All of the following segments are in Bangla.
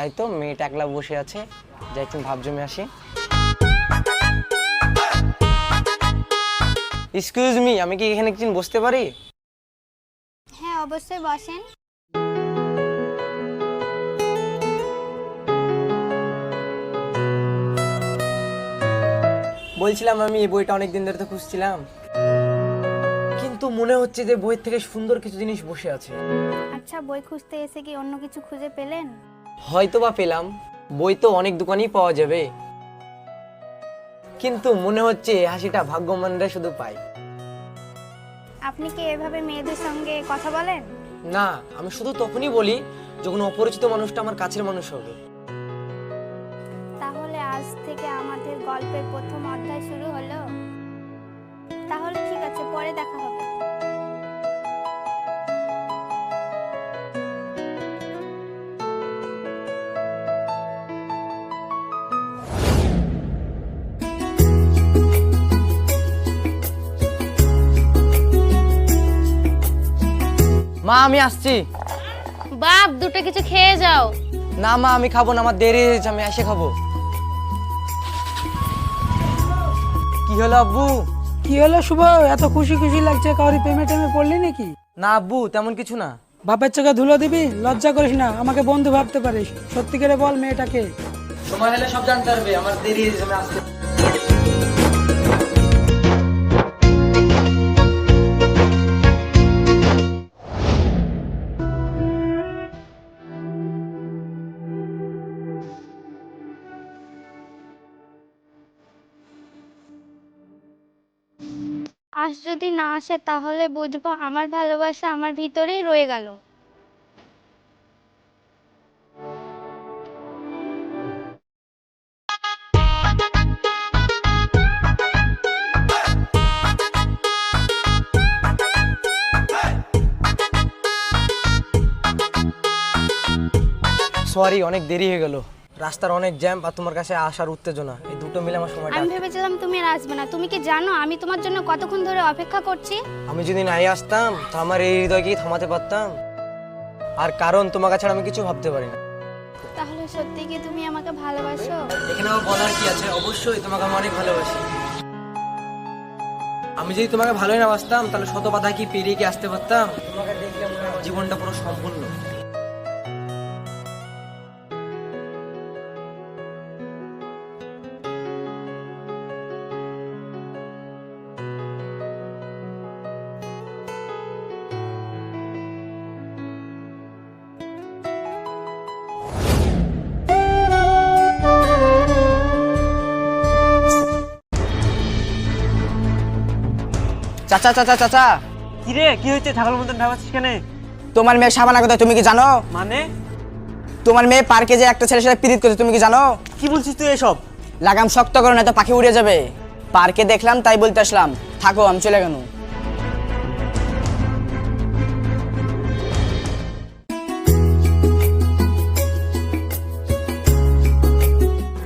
যাই তো মেয়েটা একলা বসে আছে। যাই তুমি ভাব জমে আসি। এক্সকিউজ মি আমি কি এখানে কিছু বসতে পারি? হ্যাঁ অবশ্যই বসেন। বলছিলাম আমি এই বইটা অনেক দিন ধরে তো খুঁজছিলাম। কিন্তু মনে হচ্ছে যে বইয়ের থেকে সুন্দর কিছু জিনিস বসে আছে। আচ্ছা বই খুঁজতে এসে কি অন্য কিছু খুঁজে পেলেন? হয়তো বা পেলাম। বই তো অনেক দোকানেই পাওয়া যাবে। কিন্তু মনে হচ্ছে হাসিটা ভাগ্যবানরা শুধু পায়। আপনি কি এভাবে মেয়েদের সঙ্গে কথা বলেন? না আমি শুধু তখনই বলি যখন অপরিচিত মানুষটা আমার কাছের মানুষ হবে। তাহলে আজ থেকে আমাদের গল্পের প্রথম অধ্যায় শুরু হলো? তাহলে ঠিক আছে পরে দেখা হবে। মা আমি আসছি। বাপ দুটো কিছু খেয়ে যাও। না মা আমি খাব না আমার দেরি হয়েছে আমি এসে খাব। কি হলো আব্বু? কি হলো শুভ? এত খুশি খুশি লাগছে কাউরি প্রেমে টেমে পড়লি নাকি? না আব্বু তেমন কিছু না। বাপের চোখে ধুলো দিবি? লজ্জা করিস না আমাকে বন্ধু ভাবতে পারিস। সত্যি করে বল মেয়েটাকে। সময় হলে সব জানতে পারবে আমার দেরি হয়েছে আমি আসতে আজ যদি না আসে, তাহলে বুঝব আমার ভালোবাসা আমার ভিতরেই রয়ে গেল। সরি অনেক দেরি হয়ে গেল। রাস্তার অনেক জ্যাম আর তোমার কাছে আসার উত্তেজনা। এই দুটো মিলে আমার সময়টা আমি ভেবেছিলাম তুমি আর আসবে না। তুমি কি জানো আমি তোমার জন্য কতক্ষণ ধরে অপেক্ষা করছি? আমি যদি নাই আসতাম তো আমার এই হৃদয়কে থামাতে পারতাম? আর কারণ তোমার কাছে আমি কিছু ভাবতে পারি না। তাহলে সত্যি কি তুমি আমাকে ভালোবাসো? এখানে আমার বলার কি আছে? অবশ্যই তোমাকে আমি অনেক ভালোবাসি। আমি যদি তোমাকে ভালোই না বাসতাম তাহলে শত বাধা কি পেরিয়ে কি আসতে পারতাম? তোমাকে দেখলে জীবনটা পুরো সম্পূর্ণ। চাচা চাচা চাচা কি রে কি হয়েছে? ছাগল মতন ভাবাচ্ছিস কেন? তোমার মেয়ে সাবানা কোথায় তুমি কি জানো? মানে? তোমার মেয়ে পার্কে যে একটা ছেলের সাথে পিরিত করছে তুমি কি জানো? কি বলছিস তুই এসব? লাগাম শক্ত করো না তো পাখি উড়ে যাবে। পার্কে দেখলাম তাই বলতে আসলাম থাকো আমি চলে গেল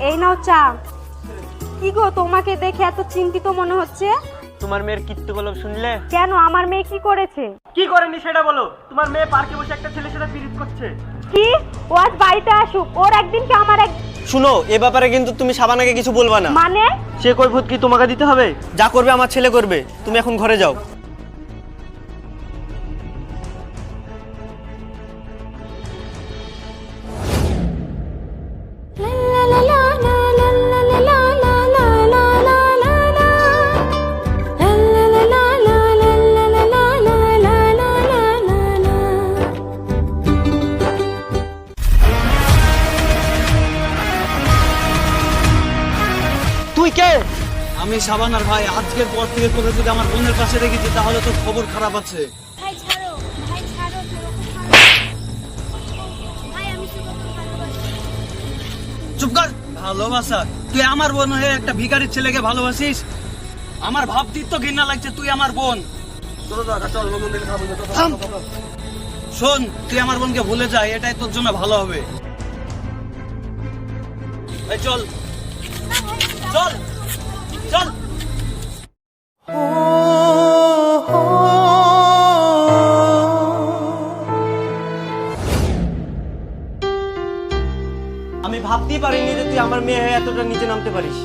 এই নাও চা। কি গো তোমাকে দেখে এত চিন্তিত মনে হচ্ছে? তোমার মেয়ের কীর্তিকলাপ শুনলে? কেন? আমার মেয়ে কি করেছে? কি করেনি সেটা বলো। তোমার মেয়ে পার্কে বসে একটা ছেলের সাথে পিরিত করছে। কি? ও আজ বাড়িতে আসুক। ওর একদিন কি আমার এক শুনো এ ব্যাপারে কিন্তু তুমি সাবানাকে কিছু বলবা না। মানে? সে কই কৈফত কি তোমাকে দিতে হবে? যা করবে আমার ছেলে করবে। তুমি এখন ঘরে যাও। আমি সাবানার ভাই আজকের পর থেকে তোকে যদি আমার বোনের পাশে রেখেছি তাহলে তোর খবর খারাপ আছে। ভাই ছাড়ো। ভাই ছাড়ো ভাই আমি চুপ কর। ভালোবাসা তুই আমার বোন হয়ে একটা ভিখারির ছেলেকে ভালোবাসিস? আমার ভাবতির তো ঘৃণা লাগছে তুই আমার বোন। থাম। শোন তুই আমার বোনকে ভুলে যা এটাই তোর জন্য ভালো হবে। এই চল। চল। চল। আমার মেয়ে হয়ে এতটা নিচে নামতে পারিস।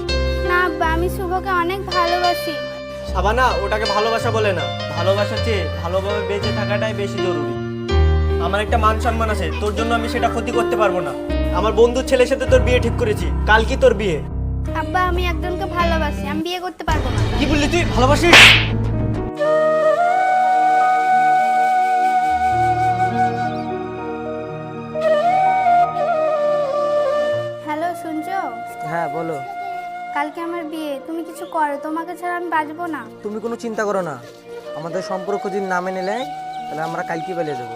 না আব্বা আমি শুভকে অনেক ভালোবাসি। সাবানা ওটাকে ভালোবাসা বলে না। ভালোবাসার চেয়ে ভালোভাবে বেঁচে থাকাটাই বেশি জরুরি। আমার একটা মান সম্মান আছে তোর জন্য আমি সেটা ক্ষতি করতে পারব না। আমার বন্ধুর ছেলের সাথে তোর বিয়ে ঠিক করেছি কাল কি তোর বিয়ে। আব্বা আমি একজনকে ভালোবাসি আমি বিয়ে করতে পারব না। কি বললি তুই? ভালোবাসিস? হ্যালো শুনছো? হ্যাঁ বলো। কালকে আমার বিয়ে তুমি কিছু করো তোমাকে ছাড়া আমি বাঁচবো না। তুমি কোনো চিন্তা করো না। আমাদের সম্পর্ক যদি না মেনে নেয় তাহলে আমরা কালকে পালিয়ে যাব।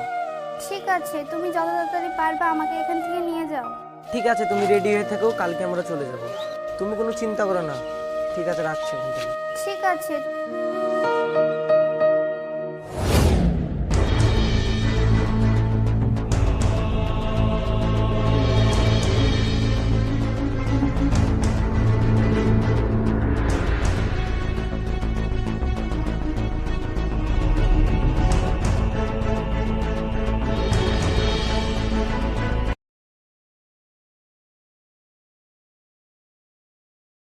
ঠিক আছে তুমি যত তাড়াতাড়ি পারবে আমাকে এখান থেকে নিয়ে যাও। ঠিক আছে তুমি রেডি হয়ে থেকো কালকে আমরা চলে যাব। তুমি কোনো চিন্তা করো না ঠিক আছে রাখছি। ঠিক আছে